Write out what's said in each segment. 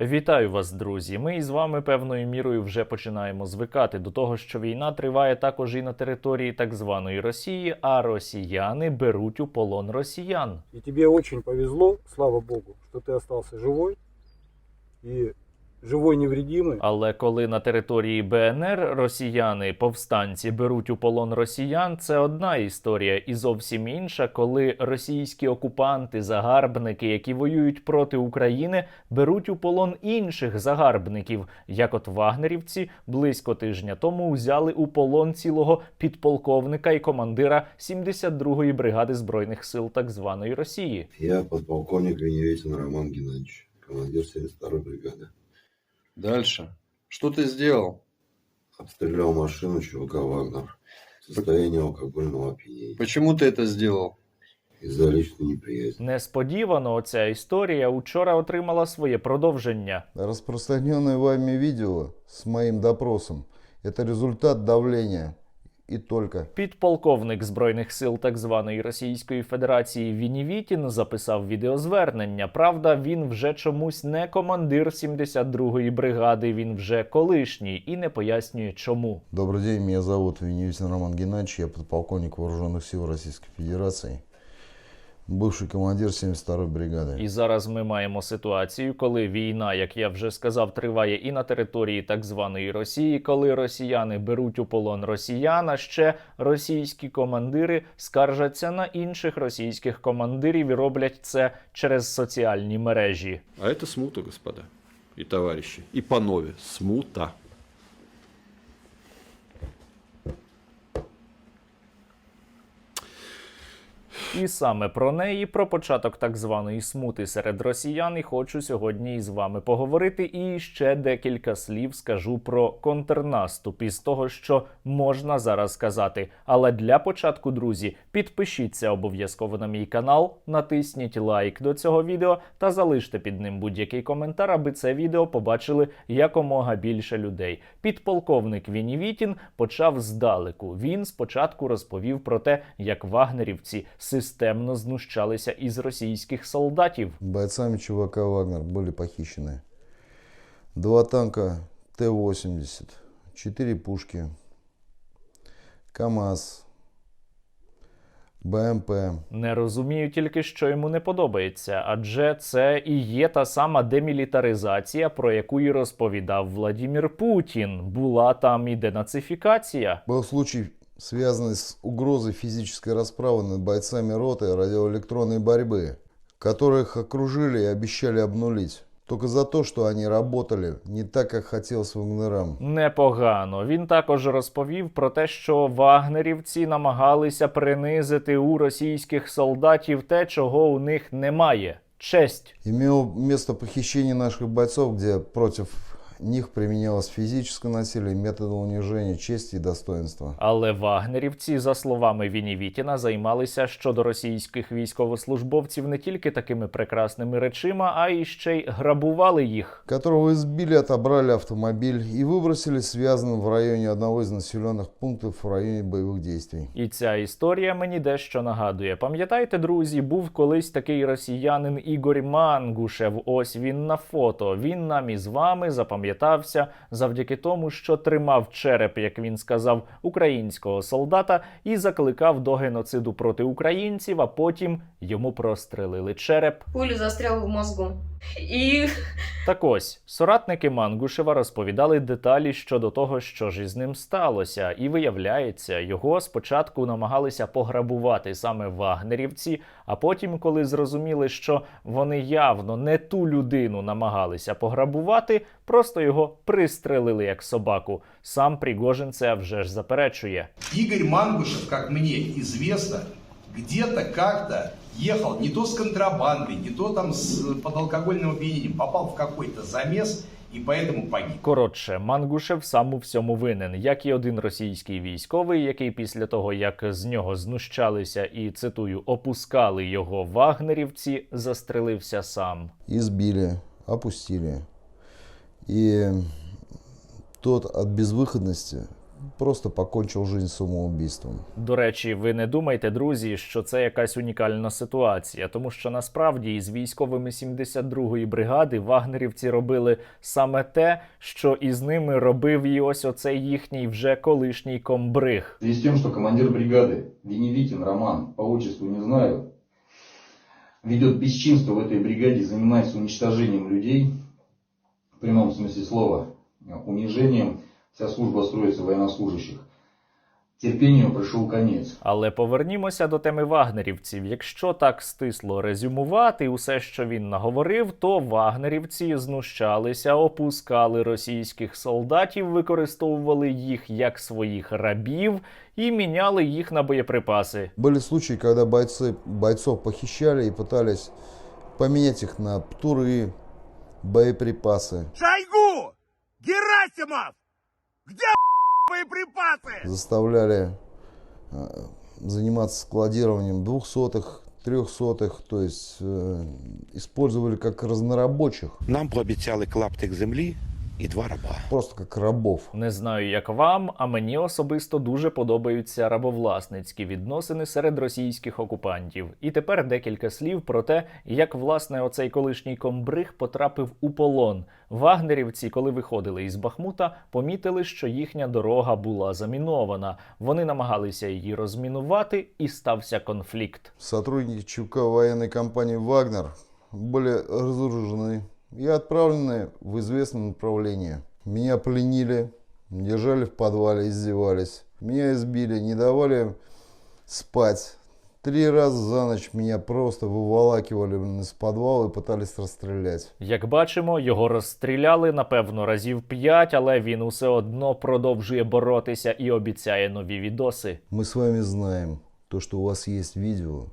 Вітаю вас, друзі. Ми із вами певною мірою вже починаємо звикати до того, що війна триває також і на території так званої Росії, а росіяни беруть у полон росіян. І тобі очень повезло, слава богу, що ти залишився живой и живой невредимый. Але коли на території БНР росіяни, повстанці беруть у полон росіян, це одна історія, і зовсім інша, коли російські окупанти, загарбники, які воюють проти України, беруть у полон інших загарбників, як от вагнерівці близько тижня тому взяли у полон цілого підполковника і командира 72-ї бригади збройних сил так званої Росії. Я подполковник Веневетин Роман Геннадьевич, командир 72-й бригады. Дальше. Что ты сделал? Обстрелял машину ЧВК «Вагнер» в состоянии алкогольного опьянения Почему ты это сделал? из-за личной неприязни. Несподівано оця історія учора отримала своє продовження. Распространенное вами видео с моим допросом – это результат давления и только. Підполковник збройних сил так званої Російської Федерації Вінівітін записав відеозвернення. Правда, він вже чомусь не командир 72-ї бригади, він вже колишній і не пояснює, чому. Добрий день, мене зовут Вінівітін Роман Геннадьевич, я підполковник Вооруженных сил Російської Федерации, бывший командир 72-й бригады. І зараз ми маємо ситуацію, коли війна, як я вже сказав, триває і на території так званої Росії, коли росіяни беруть у полон росіян, а ще російські командири скаржаться на інших російських командирів і роблять це через соціальні мережі. А это смута, господа и товарищи. И панове. Смута. І саме про неї, про початок так званої смути серед росіян, і хочу сьогодні із вами поговорити. І ще декілька слів скажу про контрнаступ із того, що можна зараз сказати. Але для початку, друзі, підпишіться обов'язково на мій канал, натисніть лайк до цього відео та залиште під ним будь-який коментар, аби це відео побачили якомога більше людей. Підполковник Вінівітін почав здалеку. Він спочатку розповів про те, як вагнерівці системно знущалися із російських солдатів. Бойцами ЧВК «Вагнер» были похищены два танка Т-80, четыре пушки, КАМАЗ, БМП, Не розумію тільки, що йому не подобається, адже це і є та сама демілітаризація, про яку і розповідав Владімір Путін. Була там і денацифікація. Был случай, связанный с угрозой физической расправы над бойцами роты радиоэлектронной борьбы, которых окружили и обещали обнулить. Только за то, что они работали не так, как хотелось вагнерам. Непогано. Він також розповів про те, що вагнерівці намагалися принизити у російських солдатів те, чого у них немає. Честь. Имело место похищение наших бойцов, где против них применялось физическое насилие, методы унижения чести и достоинства. Але вагнерівці, за словами Вінівітіна, займалися щодо російських військовослужбовців не тільки такими прекрасними речима, а й ще й грабували їх. Которого избили, отобрали автомобиль и выбросили связанным в районе одного из населенных пунктов в районе боевых действий. І ця історія мені дещо нагадує. Пам'ятаєте, друзі, був колись такий росіянин Ігор Мангушев. Ось він на фото. Він нам із вами запам'ятався завдяки тому, що тримав череп, як він сказав, українського солдата і закликав до геноциду проти українців, а потім йому прострелили череп. Пулю застряла в мозгу. И Так ось соратники Мангушева розповідали деталі щодо того, що ж із ним сталося, і виявляється, його спочатку намагалися пограбувати саме вагнерівці, а потім, коли зрозуміли, що вони явно не ту людину намагалися пограбувати, просто його пристрелили як собаку. Сам Пригожин це вже ж заперечує. Игорь Мангушев, как мне известно, где-то как-то ехал не то с контрабандой, не то там с под алкогольным опьянением, попал в какой-то замес и поэтому погиб. Коротше, Мангушев сам у всьому винен, як і один російський військовий, який після того, як з нього знущалися і цитую, опускали його вагнерівці, застрелився сам. Избили, опустили. И тот от безвыходности просто покончил жизнь самоубийством. До речі, ви не думайте, друзі, що це якась унікальна ситуація, тому що насправді із військовими 72-ї бригади вагнерівці робили саме те, що із ними робив і ось оцей їхній вже колишній комбриг. В связи с тем, что командир бригады Веневитин Роман, по отчеству не знаю, ведет бесчинство в этой бригаде, занимается уничтожением людей, в прямом смысле слова, унижением, вся служба строится военнослужащих. Терпению пришел конец. Але повернімося до теми вагнерівців. Якщо так стисло резюмувати усе, що він наговорив, то вагнерівці знущалися, опускали російських солдатів, використовували їх як своїх рабів і міняли їх на боєприпаси. Были случаи, когда бойцы, бойцов похищали и пытались поменять их на птуры, боеприпасы. Шойгу! Герасимов! Где боеприпасы? Заставляли э, заниматься складированием двухсотых, трехсотых, то есть э, использовали как разнорабочих, Нам пообіцяли клаптик землі і два раба. просто как рабов. Не знаю, як вам, а мені особисто дуже подобаються рабовласницькі відносини серед російських окупантів. І тепер декілька слів про те, як власне оцей колишній комбриг потрапив у полон. Вагнерівці, коли виходили із Бахмута, помітили, що їхня дорога була замінована. Вони намагалися її розмінувати, і стався конфлікт. Сотрудники ЧВК военной компании «Вагнер» были разоружены и отправлены в известное направление. Меня пленили, держали в подвале, издевались. Меня избили, не давали спать. Три раза за ночь меня просто выволакивали блин, из подвала и пытались расстрелять. Як бачимо, його розстріляли напевно разів п'ять, але він усе одно продовжує боротися і обіцяє нові відоси. Мы с вами знаем то, что у вас есть видео,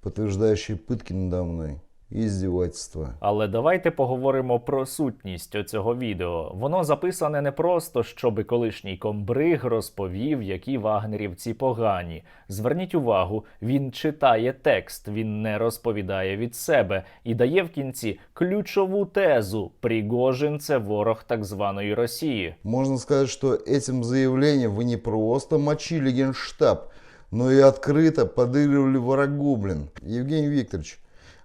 подтверждающие пытки надо мной и издевательства. Але давайте поговоримо про сутність оцього відео. Воно записане не просто, щоби колишній комбриг розповів, які вагнерівці погані. Зверніть увагу, він читає текст, він не розповідає від себе і дає в кінці ключову тезу: Пригожин це ворог так званої Росії. Можно сказать, что этим заявлением вы не просто мочили генштаб, но и открыто подыгрывали врагу, блин. Евгений Викторович,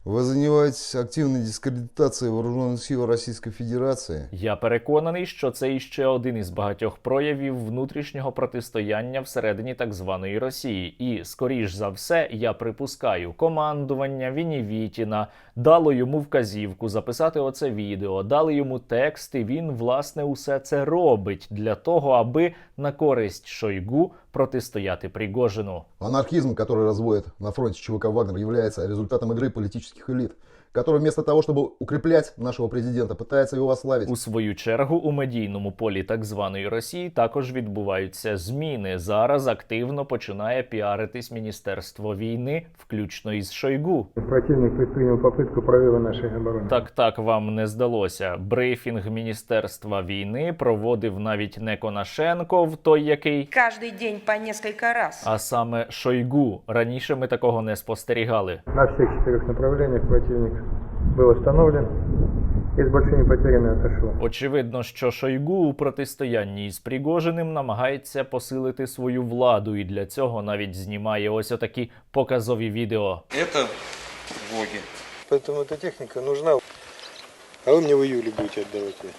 вы занимаетесь активной дискредитацией вооруженных сил Российской Федерации. Я переконаний, що це іще один із багатьох проявів внутрішнього протистояння всередині так званої Росії. І, скоріш за все, я припускаю, командування Вінівітіна дало йому вказівку записати оце відео, дали йому текст, і він власне усе це робить для того, аби на користь Шойгу протистояти Пригожину. Анархизм, который разводит на фронте ЧВК «Вагнер», является результатом игры политических элит, которые вместо того, чтобы укреплять нашего президента, пытаются его ославить. У свою чергу у медійному полі так званої Росії також відбуваються зміни. Зараз активно починає піаритись міністерство війни, включно із Шойгу. Противник предпринял попытку прорыва нашей обороны. Так так вам не здалося. Брифінг міністерства війни проводив навіть не Конашенко, в той який. Каждый день по несколько раз. А саме Шойгу. Раніше ми такого не спостерігали. На всех четырех направлениях противник был остановлен и с большими потерями отошел. Очевидно, що Шойгу у протистоянні із Пригожиним намагається посилити свою владу, і для цього навіть знімає ось отакі показові відео. Это Воги. Поэтому эта техника нужна. А вы мне в июле будете отдавать ее.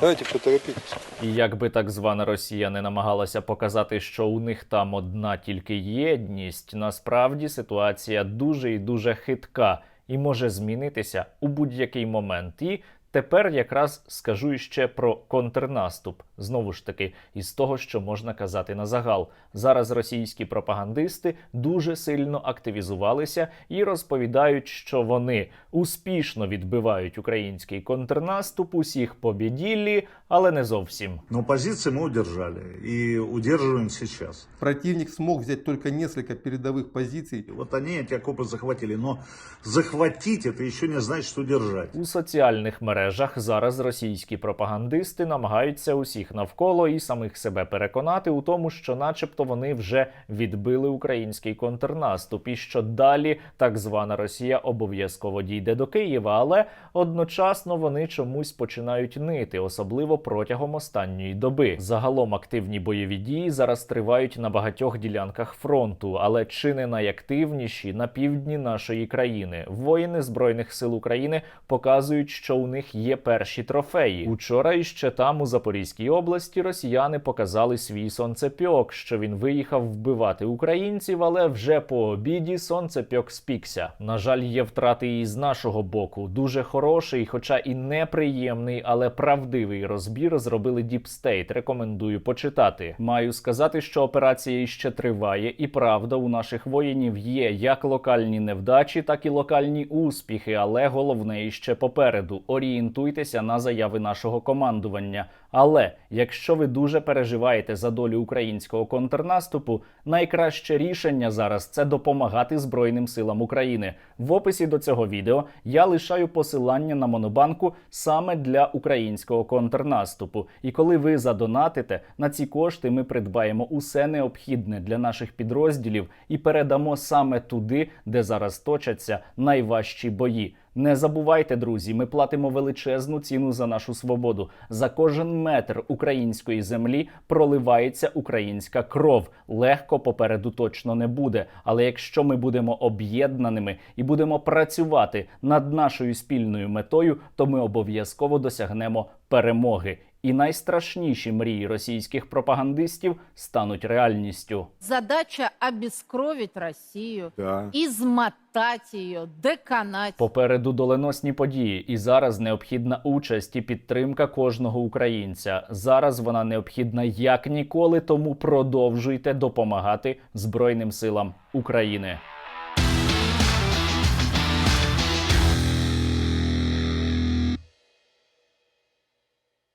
Давайте поторопитесь. І як би так звана Росія не намагалася показати, що у них там одна тільки єдність, насправді ситуація дуже і дуже хитка і може змінитися у будь-який момент. І тепер якраз скажу ще про контрнаступ. Знову ж таки, із того, що можна казати на загал. Зараз російські пропагандисти дуже сильно активізувалися і розповідають, що вони успішно відбивають український контрнаступ, усіх побіділі, але не зовсім. Но позиции мы удержали и удерживаем сейчас. Противник смог взять только несколько передовых позиций. Вот они эти окопы захватили. Но захватить это еще не значит удержать. У соціальних мережах соцмережах зараз російські пропагандисти намагаються усіх навколо і самих себе переконати у тому, що, начебто, вони вже відбили український контрнаступ, і що далі так звана Росія обов'язково дійде до Києва, але одночасно вони чомусь починають нити, особливо протягом останньої доби. Загалом активні бойові дії зараз тривають на багатьох ділянках фронту, але чи не найактивніші на півдні нашої країни. Воїни збройних сил України показують, що у них є перші трофеї. Учора іще там, у Запорізькій області, росіяни показали свій сонцепьок, що він виїхав вбивати українців, але вже по обіді сонцепьок спікся. На жаль, є втрати і з нашого боку. Дуже хороший, хоча і неприємний, але правдивий розбір зробили State. Рекомендую почитати. Маю сказати, що операція іще триває, і правда, у наших воїнів є як локальні невдачі, так і локальні успіхи. Але головне іще попереду. Орієнтуйтеся на заяви нашого командування. Але якщо ви дуже переживаєте за долю українського контрнаступу, найкраще рішення зараз це допомагати Збройним силам України. В описі до цього відео я лишаю посилання на монобанку саме для українського контрнаступу. І коли ви задонатите на ці кошти, ми придбаємо усе необхідне для наших підрозділів і передамо саме туди, де зараз точаться найважчі бої. Не забувайте, друзі, ми платимо величезну ціну за нашу свободу. За кожен метр української землі проливається українська кров. Легко попереду точно не буде. Але якщо ми будемо об'єднаними і будемо працювати над нашою спільною метою, то ми обов'язково досягнемо перемоги. І найстрашніші мрії російських пропагандистів стануть реальністю. Задача обескровить Россию, Да. измотать ее, доконать. Попереду доленосні події, і зараз необхідна участь і підтримка кожного українця. Зараз вона необхідна як ніколи, тому продовжуйте допомагати Збройним силам України.